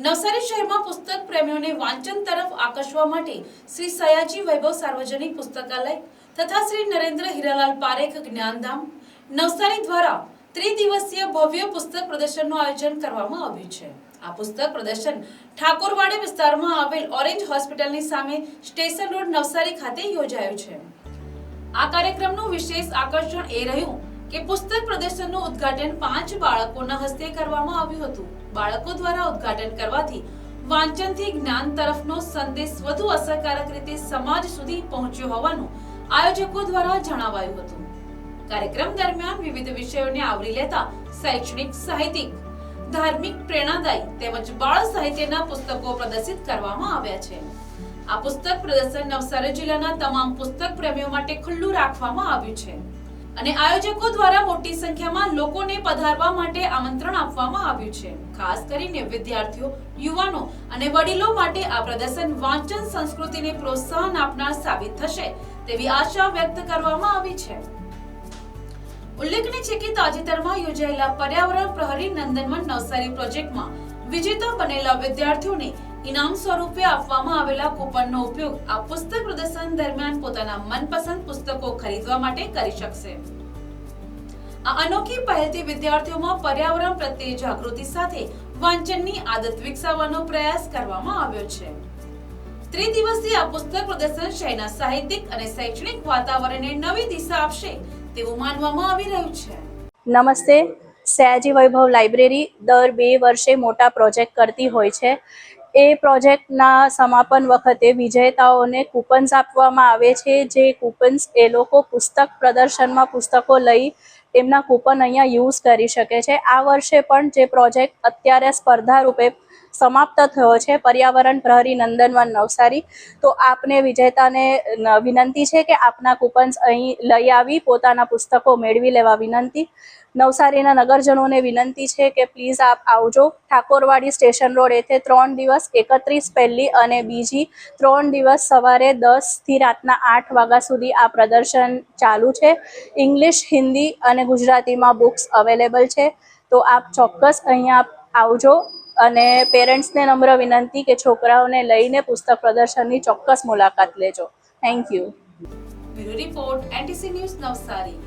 નવસારી શહેરમાં પુસ્તક પ્રેમીઓને વાંચન તરફ આકર્ષવા માટે શ્રી સયાજી વૈભવ સાર્વજનિક પુસ્તકાલય તથા શ્રી નરેન્દ્ર હીરાલાલ પારેખ જ્ઞાનધામ નવસારી દ્વારા ત્રિદિવસીય ભવ્ય પુસ્તક પ્રદર્શનનું આયોજન કરવામાં આવ્યું છે. આ પુસ્તક પ્રદર્શન ઠાકોરવાડી વિસ્તારમાં આવેલ ઓરેન્જ હોસ્પિટલની સામે સ્ટેશન રોડ નવસારી ખાતે યોજાયું છે. આ કાર્યક્રમનું વિશેષ આકર્ષણ એ રહ્યું કે પુસ્તક પ્રદર્શનનું ઉદ્ઘાટન પાંચ બાળકોના હસ્તે કરવામાં આવ્યું હતું. બાળકો દ્વારા ઉદ્ઘાટન કરવાથી વાંચનથી જ્ઞાન તરફનો સંદેશ વધુ અસરકારક રીતે સમાજ સુધી પહોંચ્યો હોવાનું આયોજકો દ્વારા જણાવાયું હતું. કાર્યક્રમ દરમિયાન વિવિધ વિષયોને આવરી લેતા શૈક્ષણિક સાહિત્યિક, ધાર્મિક પ્રેરણાદાયી તેમજ બાળ સાહિત્યના પુસ્તકો પ્રદર્શિત કરવામાં આવ્યા છે. આ પુસ્તક પ્રદર્શન નવસારી જિલ્લાના તમામ પુસ્તક પ્રેમીઓ માટે ખુલ્લું રાખવામાં આવ્યું છે. અને આયોજકો દ્વારા મોટી સંખ્યામાં લોકોને પધારવા માટે આમંત્રણ આપવામાં આવ્યું છે. ખાસ કરીને વિદ્યાર્થીઓ, યુવાનો અને વડીલો માટે આ પ્રદર્શન વાંચન સંસ્કૃતિને પ્રોત્સાહન આપનાર સાબિત થશે તેવી આશા વ્યક્ત કરવામાં આવી છે. ઉલ્લેખનીય છે કે તાજેતરમાં યોજાયેલા પર્યાવરણ પ્રહરી નંદનવન નવસારી પ્રોજેક્ટમાં વિજેતા બનેલા વિદ્યાર્થીઓને ઇનામ સ્વરૂપે આપવામાં આવેલા કૂપનનો ઉપયોગ આ પુસ્તક પ્રદર્શન દરમિયાન પોતાના મનપસંદ પુસ્તકો ખરીદવા માટે કરી શકશે. આ અનોખી પહેલથી વિદ્યાર્થીઓમાં પર્યાવરણ પ્રત્યે જાગૃતિ સાથે વાંચનની આદત વિકસાવવાનો પ્રયાસ કરવામાં આવ્યો છે. ત્રિદિવસીય આ પુસ્તક પ્રદર્શન શહેરના સાહિત્યિક અને શૈક્ષણિક વાતાવરણને નવી દિશા આપશે તેવું માનવામાં આવી રહ્યું છે. નમસ્તે. સયાજી વૈભવ લાઇબ્રેરી દર બે વર્ષે મોટા પ્રોજેક્ટ કરતી હોય છે. એ પ્રોજેક્ટના સમાપન વખતે વિજેતાઓને કૂપન્સ આપવામાં આવે છે, જે કૂપન્સ એ લોકો પુસ્તક પ્રદર્શનમાં પુસ્તકો લઈ એમના કૂપન અહીંયા યુઝ કરી શકે છે. આ વર્ષે પણ જે પ્રોજેક્ટ અત્યારે સ્પર્ધા રૂપે સમાપ્ત થયો છે. પર્યાવરણ પ્રહરી નંદનવન નવસારી. તો આપને વિજેતાને વિનંતી છે કે આપના કૂપન્સ અહીં લઈ આવી, પોતાના પુસ્તકો મેળવી લેવા વિનંતી. નવસારીના નગરજનોને વિનંતી છે કે પ્લીઝ આપ આવજો. ઠાકોરવાડી સ્ટેશન રોડ એથે ત્રણ દિવસ એકત્રીસ પહેલી અને બીજી ત્રણ દિવસ સવારે દસથી રાતના આઠ વાગ્યા સુધી આ પ્રદર્શન ચાલુ છે. ઇંગ્લિશ, હિન્દી અને ગુજરાતીમાં બુક્સ અવેલેબલ છે. તો આપ ચોક્કસ અહીંયા આવજો. અને પેરેન્ટ્સને નમ્ર વિનંતી કે છોકરાઓને લઈને પુસ્તક પ્રદર્શનની ચોક્કસ મુલાકાત લેજો. Thank you report, NTC news Navsari.